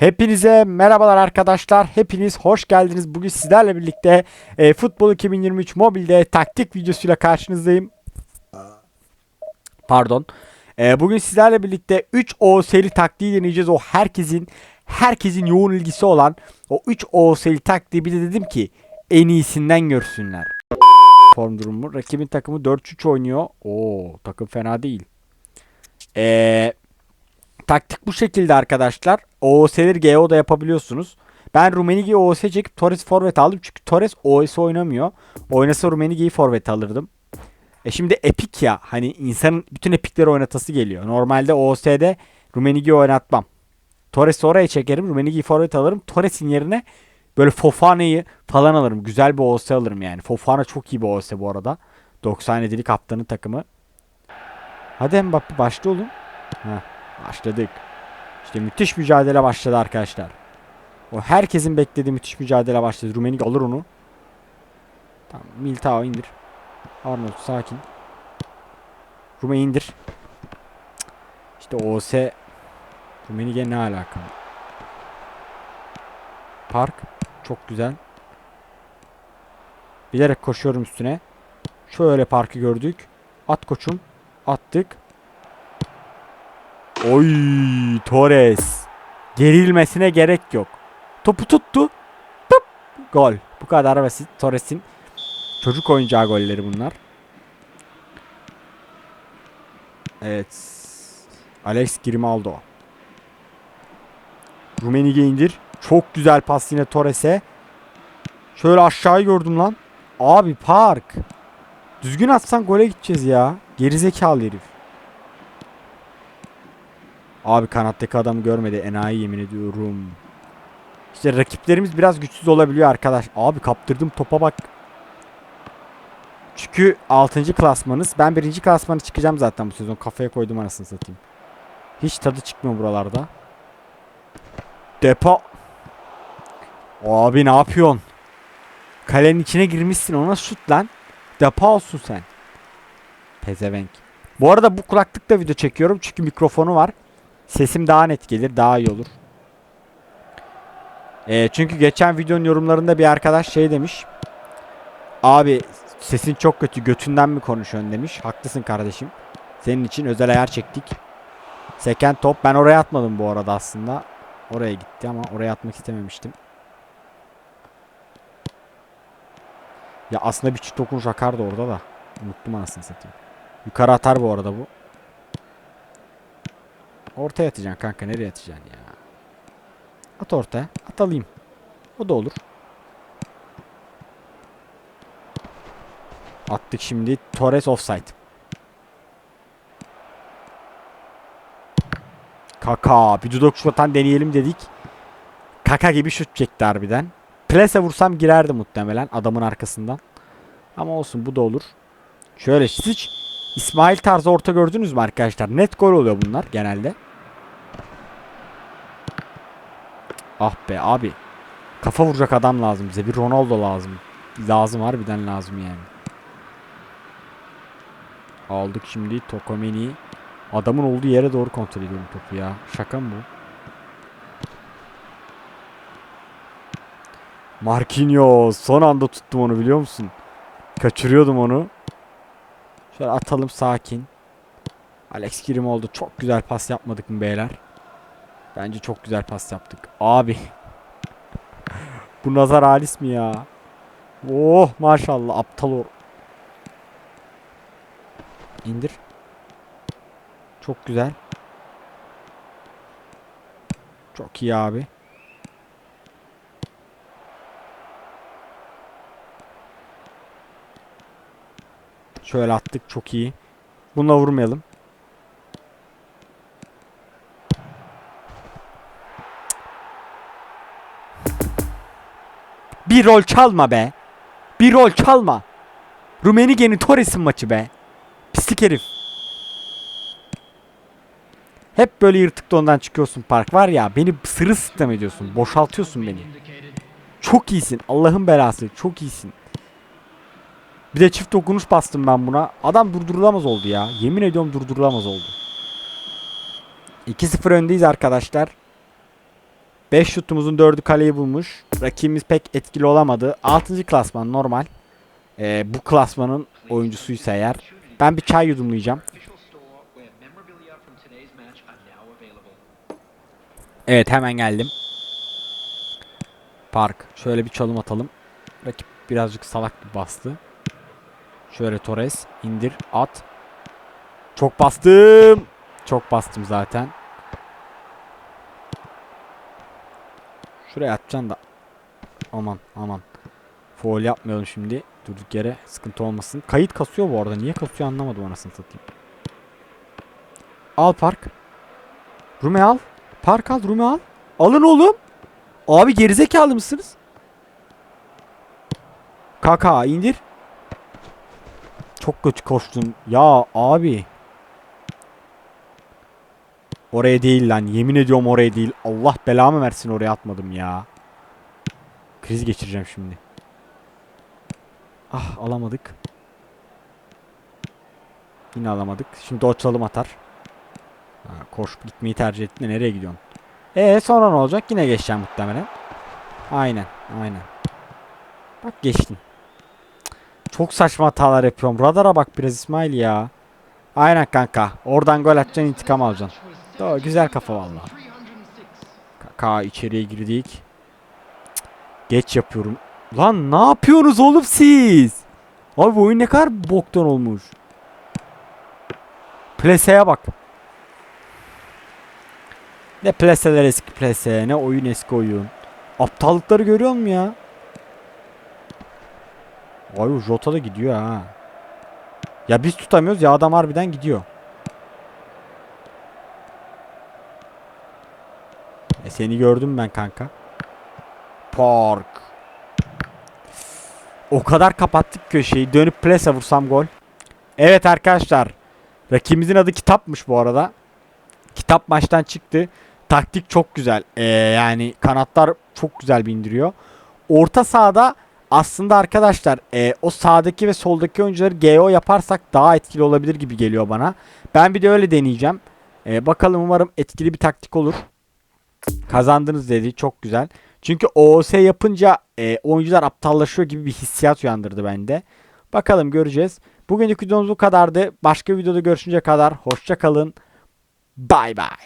Hepinize merhabalar arkadaşlar. Hepiniz hoş geldiniz. Bugün sizlerle birlikte e, Futbol 2023 mobilde taktik videosuyla karşınızdayım. Pardon. E, bugün sizlerle birlikte 3 OS'li taktiği deneyeceğiz. O herkesin herkesin yoğun ilgisi olan o 3 OS'li taktiği bir de dedim ki en iyisinden görsünler. Form durumu. Rakibin takımı 4-3 oynuyor. Oo, takım fena değil. Eee Taktik bu şekilde arkadaşlar. OOS'leri GO'da yapabiliyorsunuz. Ben Rumenigi'yi OOS çekip Torres forvet aldım. Çünkü Torres OOS oynamıyor. Oynasa Rumenigi'yi forvet alırdım. E şimdi Epic ya. Hani insanın bütün Epic'leri oynatası geliyor. Normalde OOS'de Rumenigi'yi oynatmam. Torres'i oraya çekerim. Rumenigi'yi forvet alırım. Torres'in yerine böyle Fofana'yı falan alırım. Güzel bir OOS alırım yani. Fofana çok iyi bir OOS bu arada. 97'lik kaptanın takımı. Hadi Mbappe başla oğlum. Heh. Başladık. İşte müthiş mücadele başladı arkadaşlar. O herkesin beklediği müthiş mücadele başladı. Rumenik alır onu. Tamam Militao indir. Arnold sakin. Rume indir. İşte OS Rumenige ne alaka? Park çok güzel. Bilerek koşuyorum üstüne. Şöyle parkı gördük. At koçum. Attık. Oy Torres. Gerilmesine gerek yok. Topu tuttu. Tıp. Gol. Bu kadar basit. Torres'in çocuk oyuncağı golleri bunlar. Evet. Alex Grimaldo. Rumenige indir. Çok güzel pas yine Torres'e. Şöyle aşağıyı gördüm lan. Abi park. Düzgün atsan gole gideceğiz ya. Gerizekalı herif. Abi kanattaki adamı görmedi. Enayi yemin ediyorum. İşte rakiplerimiz biraz güçsüz olabiliyor arkadaş. Abi kaptırdım topa bak. Çünkü 6. klasmanız. Ben 1. klasmanı çıkacağım zaten bu sezon. Kafaya koydum anasını satayım. Hiç tadı çıkmıyor buralarda. Depo. Abi ne yapıyorsun? Kalenin içine girmişsin ona şut lan. Depo olsun sen. Pezevenk. Bu arada bu kulaklıkla video çekiyorum çünkü mikrofonu var. Sesim daha net gelir, daha iyi olur. Ee, çünkü geçen videonun yorumlarında bir arkadaş şey demiş. Abi sesin çok kötü, götünden mi konuşuyorsun demiş. Haklısın kardeşim. Senin için özel ayar çektik. Seken top. Ben oraya atmadım bu arada aslında. Oraya gitti ama oraya atmak istememiştim. Ya aslında bir çift dokunuş akardı orada da. Unuttum anasını satayım. Yukarı atar bu arada bu. Ortaya atacaksın kanka. Nereye atacaksın ya? At ortaya. At alayım. O da olur. Attık şimdi. Torres offside. Kaka. Bir dudak şuttan deneyelim dedik. Kaka gibi şut çekti harbiden. Plase vursam girerdi muhtemelen adamın arkasından. Ama olsun bu da olur. Şöyle hiç İsmail tarzı orta gördünüz mü arkadaşlar? Net gol oluyor bunlar genelde. Ah be abi. Kafa vuracak adam lazım bize. Bir Ronaldo lazım. Lazım harbiden lazım yani. Aldık şimdi Tokomeni. Adamın olduğu yere doğru kontrol ediyorum topu ya. Şaka mı bu? Marquinhos. Son anda tuttum onu biliyor musun? Kaçırıyordum onu. Şöyle atalım sakin. Alex Kirim oldu. Çok güzel pas yapmadık mı beyler? Bence çok güzel pas yaptık. Abi. Bu nazar halis mi ya? Oh maşallah aptal or. İndir. Çok güzel. Çok iyi abi. Şöyle attık çok iyi. Bununla vurmayalım. Bir rol çalma be. Bir rol çalma. Rumenige'nin Torres'in maçı be. Pislik herif. Hep böyle yırtık dondan çıkıyorsun park var ya beni sırılsıklam ediyorsun. Boşaltıyorsun beni. Çok iyisin. Allah'ın belası. Çok iyisin. Bir de çift dokunuş bastım ben buna. Adam durdurulamaz oldu ya. Yemin ediyorum durdurulamaz oldu. 2-0 öndeyiz arkadaşlar. 5 şutumuzun 4'ü kaleyi bulmuş. Rakibimiz pek etkili olamadı. 6. klasman normal. Ee, bu klasmanın oyuncusuysa eğer. Ben bir çay yudumlayacağım. Evet hemen geldim. Park. Şöyle bir çalım atalım. Rakip birazcık salak bir bastı. Şöyle Torres indir at. Çok bastım. Çok bastım zaten. Şuraya atacaksın da. Aman aman. Foul yapmayalım şimdi. Durduk yere sıkıntı olmasın. Kayıt kasıyor bu arada. Niye kasıyor anlamadım anasını satayım. Al Park. Rume al. Park al Rume al. Alın oğlum. Abi gerizekalı mısınız? Kaka indir. Çok kötü koştun. Ya abi. Oraya değil lan. Yemin ediyorum oraya değil. Allah belamı versin oraya atmadım ya. Kriz geçireceğim şimdi. Ah alamadık. Yine alamadık. Şimdi o atar. Ha, koşup gitmeyi tercih ettin nereye gidiyorsun? Ee sonra ne olacak? Yine geçeceğim muhtemelen. Aynen, aynen. Bak geçtin. Çok saçma hatalar yapıyorum. Radara bak biraz İsmail ya. Aynen kanka. Oradan gol atacaksın intikam alacaksın. Doğru, güzel kafa vallahi. Kaka içeriye girdik. Geç yapıyorum. Lan ne yapıyorsunuz oğlum siz? Abi bu oyun ne kadar boktan olmuş. Pleseye bak. Ne pleseler eski plese, ne oyun eski oyun. Aptallıkları görüyor musun ya? Ay Jota da gidiyor ha. Ya biz tutamıyoruz ya adam harbiden gidiyor. E seni gördüm ben kanka. Park. O kadar kapattık köşeyi. Dönüp plase vursam gol. Evet arkadaşlar. Rakibimizin adı Kitap'mış bu arada. Kitap maçtan çıktı. Taktik çok güzel. Ee, yani kanatlar çok güzel bindiriyor. Orta sahada aslında arkadaşlar e, o sağdaki ve soldaki oyuncuları GO yaparsak daha etkili olabilir gibi geliyor bana. Ben bir de öyle deneyeceğim. E, bakalım umarım etkili bir taktik olur. Kazandınız dedi. Çok güzel. Çünkü OOS yapınca e, oyuncular aptallaşıyor gibi bir hissiyat uyandırdı bende. Bakalım göreceğiz. Bugünkü videomuz bu kadardı. Başka videoda görüşünce kadar hoşça kalın. Bye bye.